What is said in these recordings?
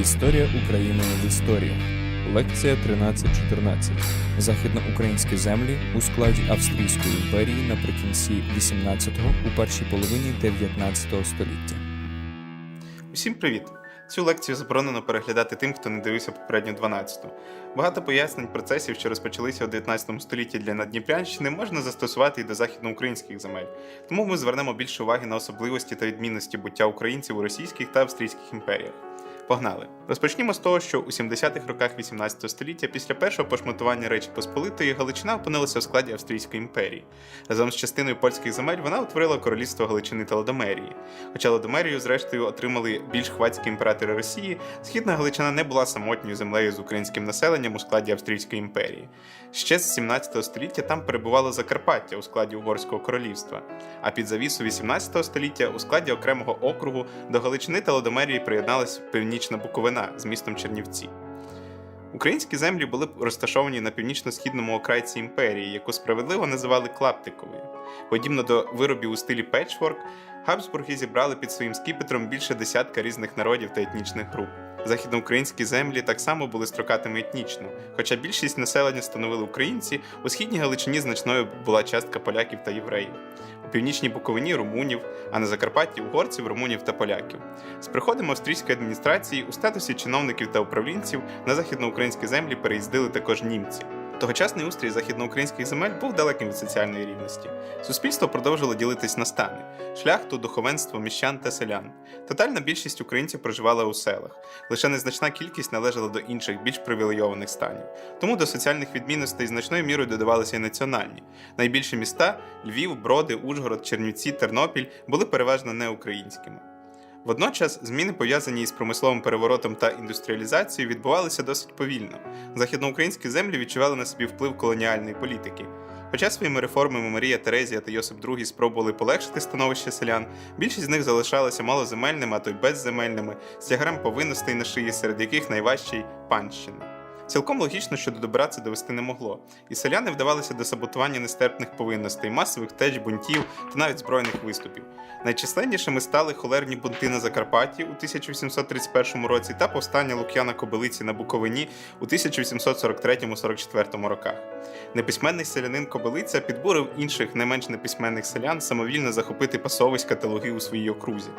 Історія України в історіях. Лекція 1314. Західноукраїнські землі у складі Австрійської імперії наприкінці 18-го у першій половині 19 століття. Усім привіт! Цю лекцію заборонено переглядати тим, хто не дивився попередню 12-ту. Багато пояснень процесів, що розпочалися у 19 столітті для Надніпрянщини, можна застосувати і до західноукраїнських земель. Тому ми звернемо більше уваги на особливості та відмінності буття українців у російських та австрійських імперіях. Погнали! Розпочнімо з того, що у 70-х роках 18 століття, після першого пошматування Речі Посполитої, Галичина опинилася в складі Австрійської імперії. Разом з частиною польських земель вона утворила королівство Галичини та Ладомерії. Хоча Ладомерію, зрештою, отримали більш хвацькі імператори Росії, східна Галичина не була самотньою землею з українським населенням у складі Австрійської імперії. Ще з 17 століття там перебувало Закарпаття у складі Угорського королівства, а під завісу 18 століття у складі окремого округу до Галичини та Ладомерії приєдналась Північна Буковина з містом Чернівці. Українські землі були розташовані на північно-східному окрайці імперії, яку справедливо називали Клаптиковою. Подібно до виробів у стилі печворк, Габсбурги зібрали під своїм скіпетром більше десятка різних народів та етнічних груп. Західноукраїнські землі так само були строкатими етнічно, хоча більшість населення становили українці, у східній Галичині значною була частка поляків та євреїв. У північній Буковині румунів, а на Закарпатті угорців, румунів та поляків. З приходом австрійської адміністрації у статусі чиновників та управлінців на західноукраїнські землі переїздили також німці. Тогочасний устрій західноукраїнських земель був далеким від соціальної рівності. Суспільство продовжило ділитись на стани: шляхту, духовенство, міщан та селян. Тотальна більшість українців проживала у селах. Лише незначна кількість належала до інших, більш привілейованих станів. Тому до соціальних відмінностей значною мірою додавалися й національні. Найбільші міста Львів, Броди, Ужгород, Чернівці, Тернопіль були переважно неукраїнськими. Водночас зміни, пов'язані із промисловим переворотом та індустріалізацією, відбувалися досить повільно. Західноукраїнські землі відчували на собі вплив колоніальної політики. Хоча своїми реформами Марія Терезія та Йосип II спробували полегшити становище селян, більшість з них залишалася малоземельними, а то й безземельними, з тягарем повинностей на шиї, серед яких найважчий панщина. Цілком логічно, що до добра це довести не могло, і селяни вдавалися до саботування нестерпних повинностей, масових теч, бунтів та навіть збройних виступів. Найчисленнішими стали холерні бунти на Закарпатті у 1831 році та повстання Лук'яна Кобилиці на Буковині у 1843-44 роках. Неписьменний селянин Кобилиця підбурив інших не менш неписьменних селян самовільно захопити пасовиська та луги у своїй окрузі.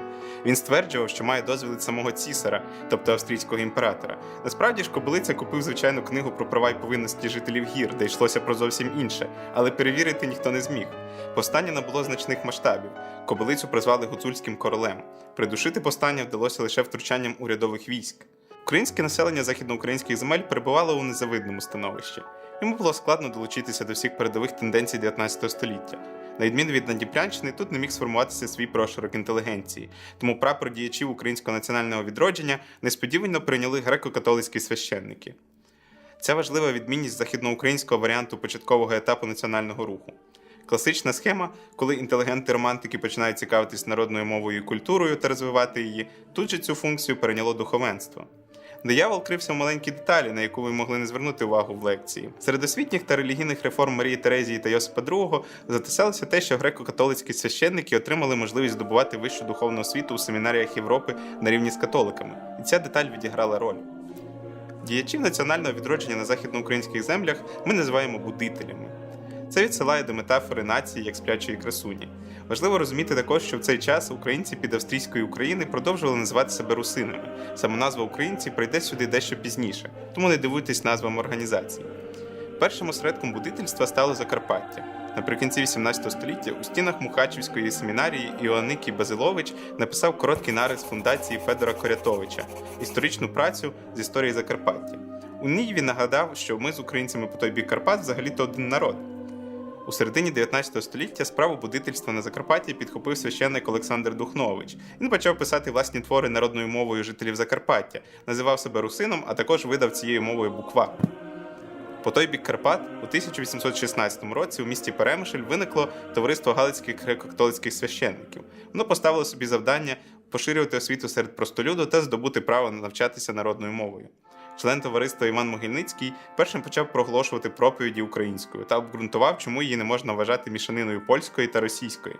Він стверджував, що має дозвіл від самого цісара, тобто австрійського імператора. Насправді ж Кобилиця купив звичайну книгу про права й повинності жителів гір, де йшлося про зовсім інше, але перевірити ніхто не зміг. Повстання набуло значних масштабів. Кобилицю призвали гуцульським королем. Придушити повстання вдалося лише втручанням урядових військ. Українське населення західноукраїнських земель перебувало у незавидному становищі. Йому було складно долучитися до всіх передових тенденцій 19 століття. На відміну від Надніпрянщини, тут не міг сформуватися свій прошарок інтелігенції, тому прапор діячів українського національного відродження несподівано прийняли греко-католицькі священники. Це важлива відмінність західноукраїнського варіанту початкового етапу національного руху. Класична схема, коли інтелігенти-романтики починають цікавитись народною мовою і культурою та розвивати її, тут же цю функцію перейняло духовенство. Диявол крився в маленькій деталі, на яку ви могли не звернути увагу в лекції. Серед освітніх та релігійних реформ Марії Терезії та Йосипа II затисалося те, що греко-католицькі священники отримали можливість здобувати вищу духовну освіту у семінаріях Європи на рівні з католиками, і ця деталь відіграла роль. Діячів національного відродження на західноукраїнських землях ми називаємо будителями. Це відсилає до метафори нації як сплячої красуні. Важливо розуміти також, що в цей час українці під австрійської України продовжували називати себе русинами. Саме назва українці прийде сюди дещо пізніше, тому не дивуйтесь назвам організації. Першим осередком будительства стало Закарпаття. Наприкінці 18 століття у стінах Мухачівської семінарії Іоанникій Базилович написав короткий нарис фундації Федора Корятовича, історичну працю з історії Закарпаття. У ній він нагадав, що ми з українцями по той бік Карпат взагалі-то один народ. У середині 19 століття справу будительства на Закарпатті підхопив священник Олександр Духнович. Він почав писати власні твори народною мовою жителів Закарпаття, називав себе русином, а також видав цією мовою буква. По той бік Карпат у 1816 році у місті Перемишль виникло товариство Галицьких греко-католицьких священників. Воно поставило собі завдання поширювати освіту серед простолюду та здобути право навчатися народною мовою. Член товариства Іван Могильницький першим почав проголошувати проповіді українською та обґрунтував, чому її не можна вважати мішаниною польської та російської.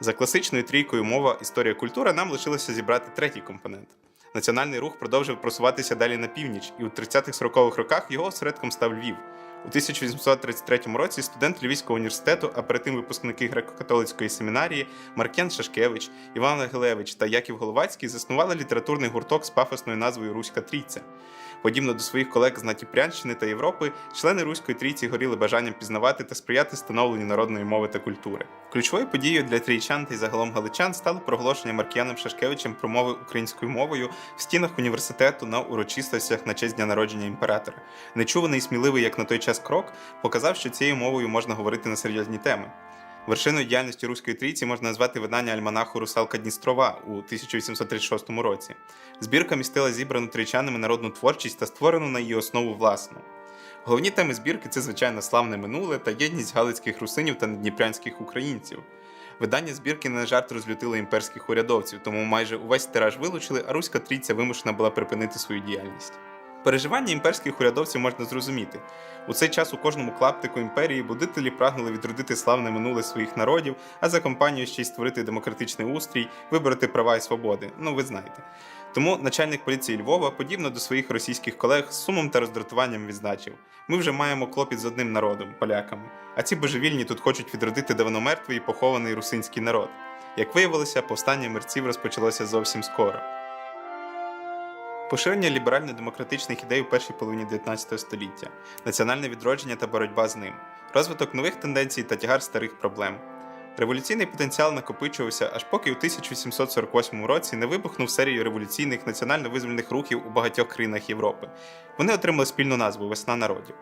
За класичною трійкою мова, історія, культура нам лишилося зібрати третій компонент Національний рух продовжив просуватися далі на північ, і у 30-40-х роках його осередком став Львів. У 1833 році студент Львівського університету, а перед тим випускники греко-католицької семінарії Маркен Шашкевич, Іван Гелевич та Яків Головацький заснували літературний гурток з пафосною назвою Руська Трійця. Подібно до своїх колег з Натіпрянщини та Європи, члени Руської трійці горіли бажанням пізнавати та сприяти становленню народної мови та культури. Ключовою подією для трійчан та й загалом галичан стало проголошення Маркіяном Шашкевичем промови українською мовою в стінах університету на урочистостях на честь дня народження імператора. Нечуваний і сміливий, як на той час крок, показав, що цією мовою можна говорити на серйозні теми. Вершиною діяльності Руської трійці можна назвати видання альманаху Русалка Дністрова у 1836 році. Збірка містила зібрану трійчанами народну творчість та створену на її основу власну. Головні теми збірки це, звичайно, славне минуле та єдність галицьких русинів та надніпрянських українців. Видання збірки не на жарт розлютило імперських урядовців, тому майже увесь тираж вилучили, а Руська трійця вимушена була припинити свою діяльність. Переживання імперських урядовців можна зрозуміти. У цей час у кожному клаптику імперії будителі прагнули відродити славне минуле своїх народів, а за компанію ще й створити демократичний устрій, вибороти права і свободи. Ну, ви знаєте. Тому начальник поліції Львова, подібно до своїх російських колег, з сумом та роздратуванням відзначив: ми вже маємо клопіт з одним народом поляками. А ці божевільні тут хочуть відродити давно мертвий і похований русинський народ. Як виявилося, повстання мерців розпочалося зовсім скоро. Поширення ліберально-демократичних ідей у першій половині 19 століття, національне відродження та боротьба з ним, розвиток нових тенденцій та тягар старих проблем. Революційний потенціал накопичувався, аж поки у 1848 році не вибухнув серію революційних національно-визвольних рухів у багатьох країнах Європи. Вони отримали спільну назву Весна народів.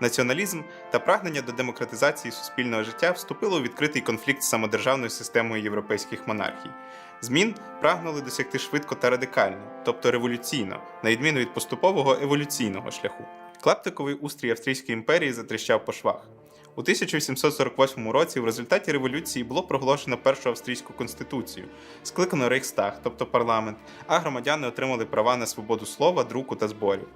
Націоналізм та прагнення до демократизації суспільного життя вступило у відкритий конфлікт з самодержавною системою європейських монархій. Змін прагнули досягти швидко та радикально, тобто революційно, на відміну від поступового еволюційного шляху. Клаптиковий устрій Австрійської імперії затріщав по швах. У 1848 році в результаті революції було проголошено першу австрійську конституцію, скликано Рейхстаг, тобто парламент, а громадяни отримали права на свободу слова, друку та зборів.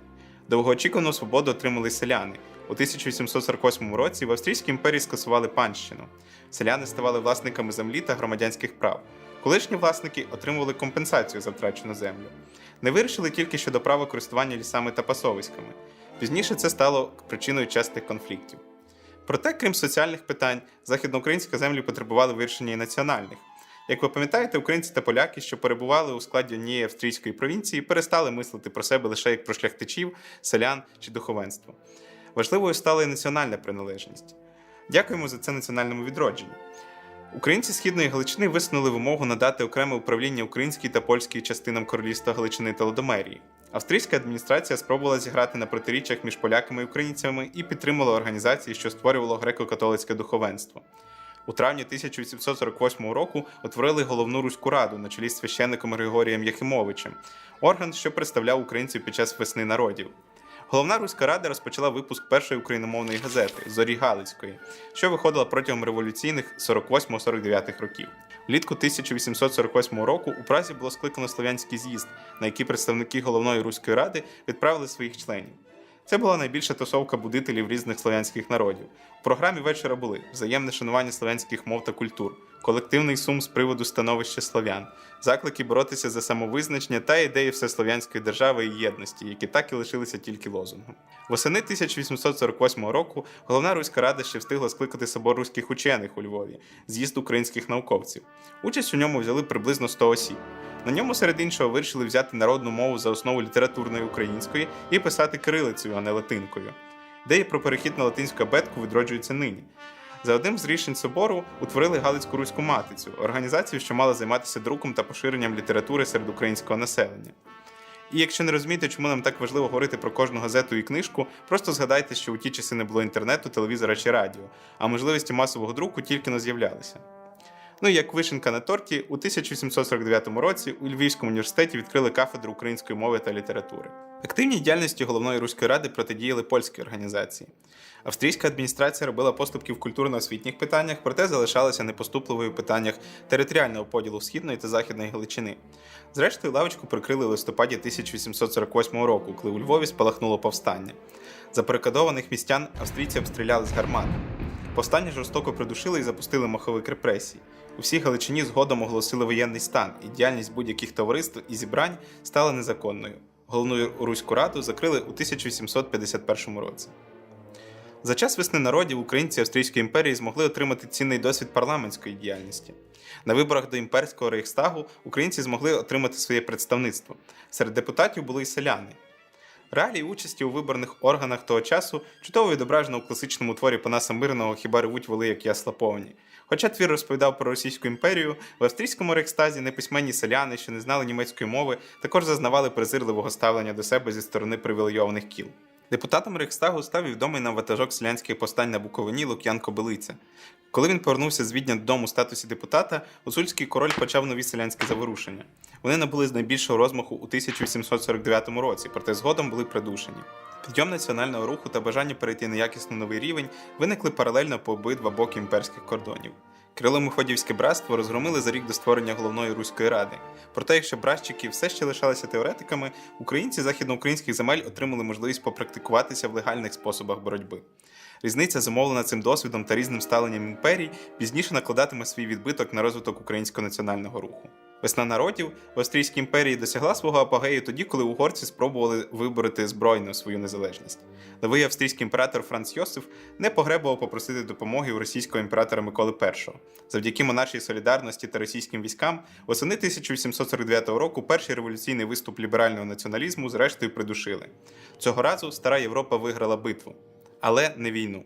Довгоочікувану свободу отримали селяни. У 1848 році в Австрійській імперії скасували панщину. Селяни ставали власниками землі та громадянських прав. Колишні власники отримували компенсацію за втрачену землю. Не вирішили тільки щодо права користування лісами та пасовиськами. Пізніше це стало причиною частих конфліктів. Проте, крім соціальних питань, західноукраїнські землі потребували вирішення і національних. Як ви пам'ятаєте, українці та поляки, що перебували у складі однієї австрійської провінції, перестали мислити про себе лише як про шляхтичів, селян чи духовенство. Важливою стала і національна приналежність. Дякуємо за це національному відродженню. Українці Східної Галичини висунули вимогу надати окреме управління українській та польській частинам королівства Галичини та Лодомерії. Австрійська адміністрація спробувала зіграти на протиріччях між поляками і українцями і підтримала організації, що створювало греко-католицьке духовенство. У травні 1848 року утворили головну руську раду на чолі з священником Григорієм Яхимовичем, орган, що представляв українців під час весни народів. Головна руська рада розпочала випуск першої україномовної газети Зорі Галицької, що виходила протягом революційних 48-49 років. Влітку 1848 року у Празі було скликано слов'янський з'їзд, на який представники головної руської ради відправили своїх членів. Це була найбільша тусовка будителів різних слов'янських народів. У програмі вечора були взаємне шанування слов'янських мов та культур, колективний сум з приводу становища слов'ян, заклики боротися за самовизначення та ідеї всеслов'янської держави і єдності, які так і лишилися тільки лозунгом. Восени 1848 року головна руська рада ще встигла скликати собор руських учених у Львові, з'їзд українських науковців. Участь у ньому взяли приблизно 100 осіб. На ньому, серед іншого, вирішили взяти народну мову за основу літературної української і писати кирилицею, а не латинкою. Ідеї про перехід на латинську абетку відроджуються нині. За одним з рішень собору утворили Галицьку руську матицю, організацію, що мала займатися друком та поширенням літератури серед українського населення. І якщо не розумієте, чому нам так важливо говорити про кожну газету і книжку, просто згадайте, що у ті часи не було інтернету, телевізора чи радіо, а можливості масового друку тільки не з'являлися. Ну і як вишенка на торті, у 1749 році у Львівському університеті відкрили кафедру української мови та літератури. Активній діяльності головної руської ради протидіяли польські організації. Австрійська адміністрація робила поступки в культурно-освітніх питаннях, проте залишалася непоступливою в питаннях територіального поділу східної та західної Галичини. Зрештою, лавочку прикрили у листопаді 1848 року, коли у Львові спалахнуло повстання. За перекодованих містян австрійці обстріляли з гармат. Повстання жорстоко придушили і запустили маховик репресій. У всій Галичині згодом оголосили воєнний стан, і діяльність будь-яких товариств і зібрань стала незаконною. Головну Руську раду закрили у 1851 році. За час весни народів українці Австрійської імперії змогли отримати цінний досвід парламентської діяльності. На виборах до імперського рейхстагу українці змогли отримати своє представництво. Серед депутатів були й селяни. Реалії участі у виборних органах того часу чудово відображено у класичному творі Панаса Мирного Хіба ревуть воли, як ясла повні. Хоча твір розповідав про Російську імперію, в австрійському рекстазі неписьменні селяни, що не знали німецької мови, також зазнавали презирливого ставлення до себе зі сторони привілейованих кіл. Депутатом Рейхстагу став відомий нам ватажок селянських повстань на Буковині Лук'ян Кобилиця. Коли він повернувся з Відня додому у статусі депутата, гуцульський король почав нові селянські заворушення. Вони набули з найбільшого розмаху у 1849 році, проте згодом були придушені. Підйом національного руху та бажання перейти на якісно новий рівень виникли паралельно по обидва боки імперських кордонів. Кирило Мефодівське братство розгромили за рік до створення головної руської ради. Проте, якщо братчики все ще лишалися теоретиками, українці західноукраїнських земель отримали можливість попрактикуватися в легальних способах боротьби. Різниця, замовлена цим досвідом та різним ставленням імперій, пізніше накладатиме свій відбиток на розвиток українського національного руху. Весна народів в Австрійській імперії досягла свого апогею тоді, коли угорці спробували вибороти збройно свою незалежність. Новий австрійський імператор Франц Йосиф не погребував попросити допомоги у російського імператора Миколи І. Завдяки монаршій солідарності та російським військам, восени 1849 року перший революційний виступ ліберального націоналізму зрештою придушили. Цього разу стара Європа виграла битву, але не війну.